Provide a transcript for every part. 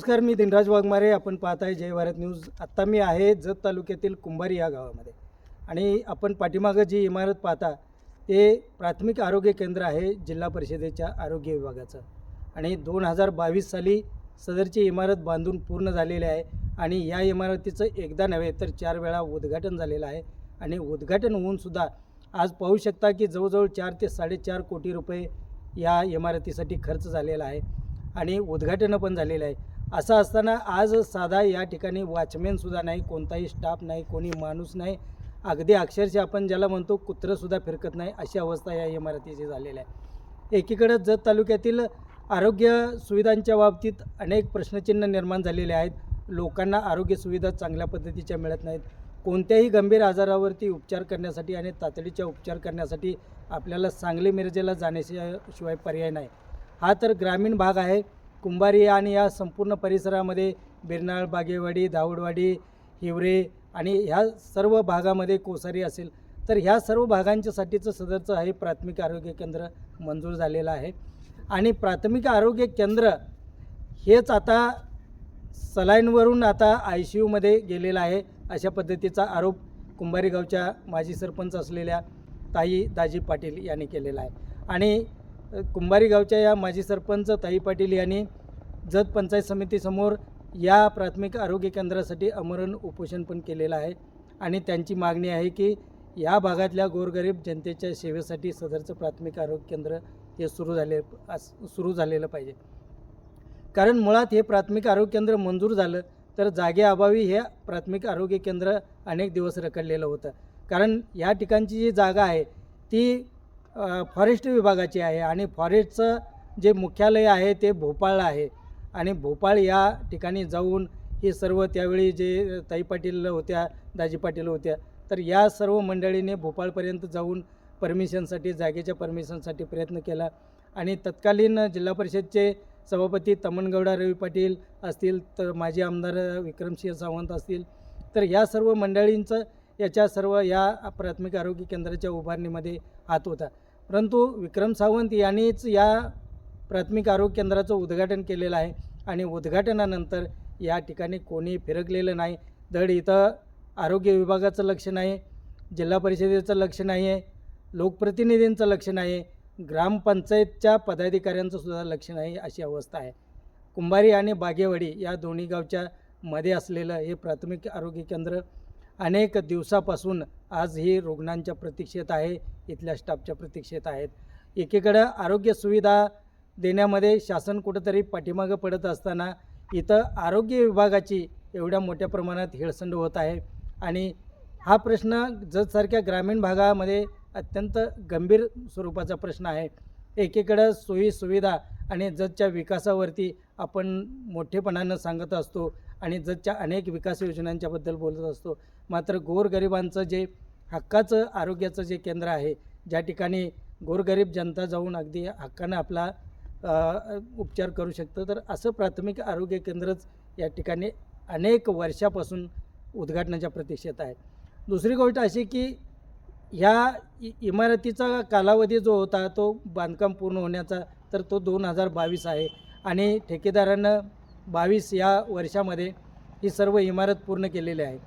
नमस्कार मी दिनराज वाघमारे. आपण पाहत आहे जय भारत न्यूज. आत्ता मी आहे जत तालुक्यातील कुंभारी या गावामध्ये. आणि आपण पाठीमागं जी इमारत पाहता ते प्राथमिक आरोग्य केंद्र आहे जिल्हा परिषदेच्या आरोग्य विभागाचं. आणि दोन हजार बावीस साली सदरची इमारत बांधून पूर्ण झालेली आहे. आणि या इमारतीचं एकदा नव्हे तर चार वेळा उद्घाटन झालेलं आहे. आणि उद्घाटन होऊनसुद्धा आज पाहू शकता की जवळजवळ चार ते साडेचार कोटी रुपये या इमारतीसाठी खर्च झालेला आहे. आणि उद्घाटनं पण झालेलं आहे. असं असताना आज साधा या ठिकाणी वॉचमॅनसुद्धा नाही कोणताही स्टाफ नाही कोणी माणूस नाही. अगदी अक्षरशः आपण ज्याला म्हणतो कुत्रंसुद्धा फिरकत नाही अशी अवस्था या इमारतीची झालेली आहे. एकीकडं जत तालुक्यातील आरोग्य सुविधांच्या बाबतीत अनेक प्रश्नचिन्ह निर्माण झालेले आहेत. लोकांना आरोग्य सुविधा चांगल्या पद्धतीच्या मिळत नाहीत. कोणत्याही गंभीर आजारावरती उपचार करण्यासाठी आणि तातडीच्या उपचार करण्यासाठी आपल्याला सांगली मिरजेला जाण्याशिवाय पर्याय नाही. हा तर ग्रामीण भाग आहे. कुंभारी आणि या संपूर्ण परिसरामध्ये बिरनाळ बागेवाडी धावडवाडी हिवरे आणि ह्या सर्व भागामध्ये कोसारी असेल तर ह्या सर्व भागांच्यासाठीचं सदरचं हे प्राथमिक आरोग्य केंद्र मंजूर झालेलं आहे. आणि प्राथमिक आरोग्य केंद्र हेच आता सलाईनवरून आता आय सी यूमध्ये गेलेलं आहे अशा पद्धतीचा आरोप कुंभारी गावच्या माजी सरपंच असलेल्या ताई दाजी पाटील यांनी केलेला आहे. आणि कुंभारी गावच्या या माजी सरपंच ताई पाटील यांनी जत पंचायत समितीसमोर या प्राथमिक आरोग्य केंद्रासाठी अमरण उपोषण पण केलेलं आहे. आणि त्यांची मागणी आहे की या भागातल्या गोरगरीब जनतेच्या सेवेसाठी सदरचं प्राथमिक आरोग्य केंद्र हे सुरू झाले अस- सुरू झालेलं पाहिजे. कारण मुळात हे प्राथमिक आरोग्य केंद्र मंजूर झालं तर जागेअभावी हे प्राथमिक आरोग्य केंद्र अनेक दिवस रखडलेलं होतं. कारण या ठिकाणची जी जागा आहे ती फॉरेस्ट विभागाची आहे आणि फॉरेस्टचं जे मुख्यालय आहे ते भोपाळ आहे. आणि भोपाळ या ठिकाणी जाऊन हे सर्व त्यावेळी जे ताई पाटील होत्या दाजी पाटील होत्या तर या सर्व मंडळीने भोपाळपर्यंत जाऊन परमिशनसाठी जागेच्या परमिशनसाठी प्रयत्न केला. आणि तत्कालीन जिल्हा परिषदचे सभापती तमनगौडा रवी पाटील असतील तर माजी आमदार विक्रमसिंह सावंत असतील तर या सर्व मंडळींचं याच्या सर्व या प्राथमिक आरोग्य केंद्राच्या उभारणीमध्ये हात होता. परंतु विक्रम सावंत यांनीच या प्राथमिक आरोग्य केंद्राचं उद्घाटन केलेलं आहे आणि उद्घाटनानंतर या ठिकाणी कोणी फिरकलेलं नाही. धड इथं आरोग्य विभागाचं लक्ष नाही जिल्हा परिषदेचं लक्ष नाही आहे लोकप्रतिनिधींचं लक्ष नाही आहे ग्रामपंचायतच्या पदाधिकाऱ्यांचं सुद्धा लक्ष नाही अशी अवस्था आहे. कुंभारी आणि बागेवाडी या दोन्ही गावच्या मध्ये असलेलं हे प्राथमिक आरोग्य केंद्र अनेक दिवसापासून आज ही रुग्णांच्या प्रतीक्षेत आहे इथल्या स्टाफच्या प्रतीक्षेत आहेत. एकीकडं आरोग्य सुविधा देण्यामध्ये शासन कुठंतरी पाठीमागं पडत असताना इथं आरोग्य विभागाची एवढ्या मोठ्या प्रमाणात हेळसंड होत आहे. आणि हा प्रश्न जतसारख्या ग्रामीण भागामध्ये अत्यंत गंभीर स्वरूपाचा प्रश्न आहे. एकीकडं सोयी सुविधा आणि जतच्या विकासावरती आपण मोठेपणानं सांगत असतो आणि जतच्या अनेक विकास योजनांच्याबद्दल बोलत असतो. मात्र गोरगरिबांचं जे हक्काचं आरोग्याचं जे केंद्र आहे ज्या ठिकाणी गोरगरीब जनता जाऊन अगदी हक्कानं आपला उपचार करू शकतं तर असं प्राथमिक आरोग्य केंद्रच या ठिकाणी अनेक वर्षापासून उद्घाटनाच्या प्रतीक्षेत आहे. दुसरी गोष्ट अशी की ह्या इ इमारतीचा कालावधी जो होता तो बांधकाम पूर्ण होण्याचा तर तो दोन हजार बावीस आहे. आणि ठेकेदारानं बावीस या वर्षामध्ये ही सर्व इमारत पूर्ण केलेली आहे.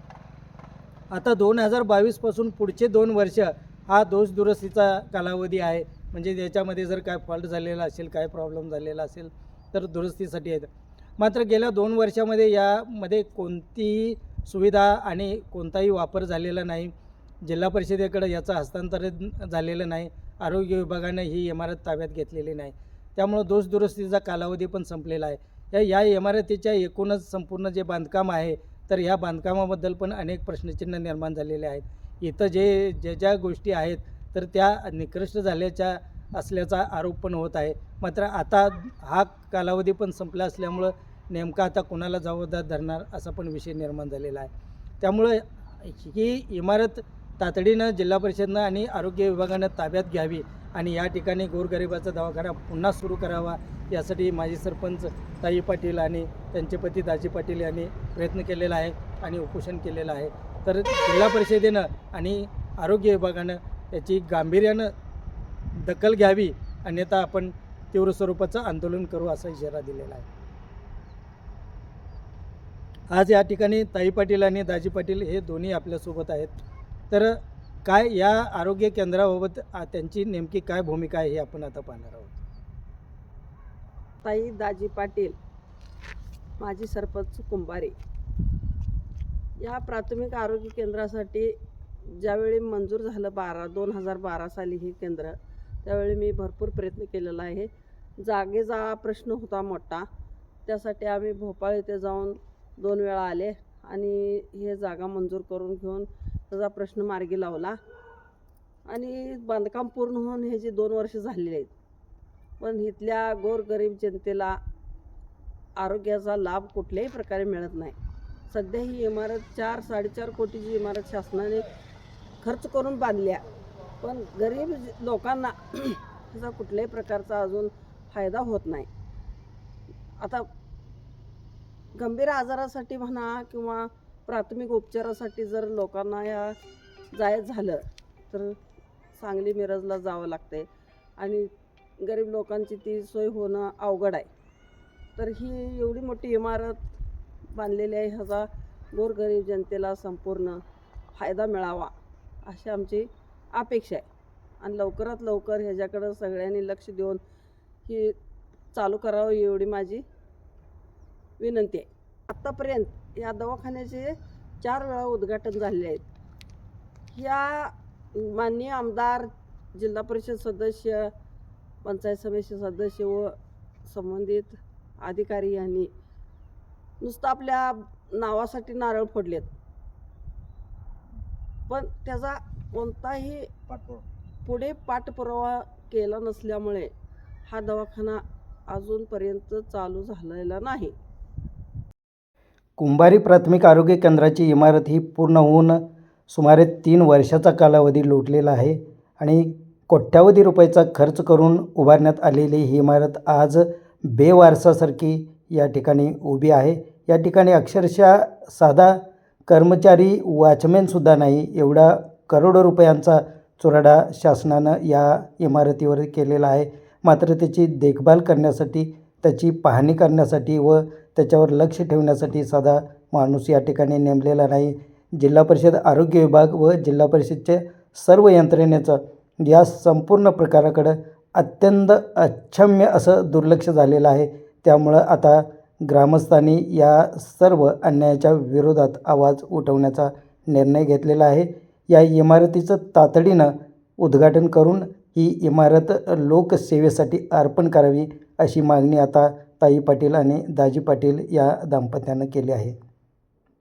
आता दोन हजार बावीसपासून पुढचे दोन वर्ष हा दोष दुरुस्तीचा कालावधी आहे. म्हणजे त्याच्यामध्ये जर काय फॉल्ट झालेला असेल काय प्रॉब्लेम झालेला असेल तर दुरुस्तीसाठी आहेत. मात्र गेल्या दोन वर्षामध्ये यामध्ये कोणतीही सुविधा आणि कोणताही वापर झालेला नाही. जिल्हा परिषदेकडे याचं हस्तांतरण झालेलं नाही. आरोग्य विभागानं ही इमारत ताब्यात घेतलेली नाही. त्यामुळं दोष दुरुस्तीचा कालावधी पण संपलेला आहे. या या इमारतीच्या एकूणच संपूर्ण जे बांधकाम आहे तर ह्या बांधकामाबद्दल पण अनेक प्रश्नचिन्ह निर्माण झालेले आहेत. इथं जे ज्या ज्या गोष्टी आहेत तर त्या निकृष्ट झाल्याच्या असल्याचा आरोप पण होत आहे. मात्र आता हा कालावधी पण संपला असल्यामुळं नेमका आता कोणाला जबाबदार धरणार असा पण विषय निर्माण झालेला आहे. त्यामुळं ही इमारत तातडीनं जिल्हा परिषदनं आणि आरोग्य विभागानं ताब्यात घ्यावी आणि या ठिकाणी गोरगरिबाचा दवाखाना पुन्हा सुरू करावा यासाठी माजी सरपंच ताई पाटील आणि त्यांचे पती दाजी पाटील यांनी प्रयत्न केलेला आहे आणि उपोषण केलेलं आहे. तर जिल्हा परिषदेनं आणि आरोग्य विभागानं याची गांभीर्यानं दखल घ्यावी अन्यथा आपण तीव्र स्वरूपाचं आंदोलन करू असा इशारा दिलेला आहे. आज या ठिकाणी ताई पाटील आणि दाजी पाटील हे दोन्ही आपल्यासोबत आहेत. तर काय या आरोग्य केंद्राबाबत त्यांची नेमकी काय भूमिका आहे हे आपण आता पाहणार आहोत. ताई दाजी पाटील माजी सरपंच कुंभारे. या प्राथमिक आरोग्य केंद्रासाठी ज्यावेळी मंजूर झालं बारा दोन हजार बारा साली हे केंद्र त्यावेळी मी भरपूर प्रयत्न केलेला आहे. जागेचा प्रश्न होता मोठा. त्यासाठी आम्ही भोपाळ येथे जाऊन दोन वेळा आले आणि हे जागा मंजूर करून घेऊन त्याचा प्रश्न मार्गी लावला. आणि बांधकाम पूर्ण होऊन हे जे दोन वर्ष झालेले आहेत पण इथल्या गोरगरीब जनतेला आरोग्याचा लाभ कुठल्याही प्रकारे मिळत नाही. सध्या ही इमारत चार साडेचार कोटीची इमारत शासनाने खर्च करून बांधल्या. पण गरीब लोकांना त्याचा कुठल्याही प्रकारचा अजून फायदा होत नाही. आता गंभीर आजारासाठी म्हणा किंवा प्राथमिक उपचारासाठी जर लोकांना या जायचं झालं तर सांगली मिरजला जावं लागते आणि गरीब लोकांची ती सोय होणं अवघड आहे. तर ही एवढी मोठी इमारत बांधलेली आहे ह्याचा गोरगरीब जनतेला संपूर्ण फायदा मिळावा अशी आमची अपेक्षा आहे. आणि लवकरात लवकर ह्याच्याकडं सगळ्यांनी लक्ष देऊन ही चालू करावं एवढी माझी विनंती आहे. आत्तापर्यंत या दवाखान्याचे चार वेळा उद्घाटन झालेले आहेत. या माननीय आमदार जिल्हा परिषद सदस्य पंचायत समिती सदस्य व संबंधित अधिकारी यांनी नुसतं आपल्या नावासाठी नारळ फोडलेत. पण त्याचा कोणताही पुढे पाठपुरावा केला नसल्यामुळे हा दवाखाना अजूनपर्यंत चालू झालेला नाही. कुंभारी प्राथमिक आरोग्य केंद्राची इमारत ही पूर्ण होऊन सुमारे तीन वर्षाचा कालावधी लोटलेला आहे आणि कोट्यावधी रुपयाचा खर्च करून उभारण्यात आलेली ही इमारत आज बेवारसासारखी या ठिकाणी उभी आहे. या ठिकाणी अक्षरशः साधा कर्मचारी वॉचमॅनसुद्धा नाही एवढा करोडो रुपयांचा चुराडा शासनानं या इमारतीवर केलेला आहे. मात्र त्याची देखभाल करण्यासाठी त्याची पाहणी करण्यासाठी व त्याच्यावर लक्ष ठेवण्यासाठी साधा माणूस या ठिकाणी नेमलेला नाही. जिल्हा परिषद आरोग्य विभाग व जिल्हा परिषदचे सर्व यंत्रणेचं या संपूर्ण प्रकाराकडं अत्यंत अक्षम्य असं दुर्लक्ष झालेलं आहे. त्यामुळं आता ग्रामस्थांनी या सर्व अन्यायाच्या विरोधात आवाज उठवण्याचा निर्णय घेतलेला आहे. या इमारतीचं तातडीनं उद्घाटन करून ही इमारत लोकसेवेसाठी अर्पण करावी अशी मागणी आता ताई पाटील आणि दाजी पाटील या दाम्पत्यानं केली आहे.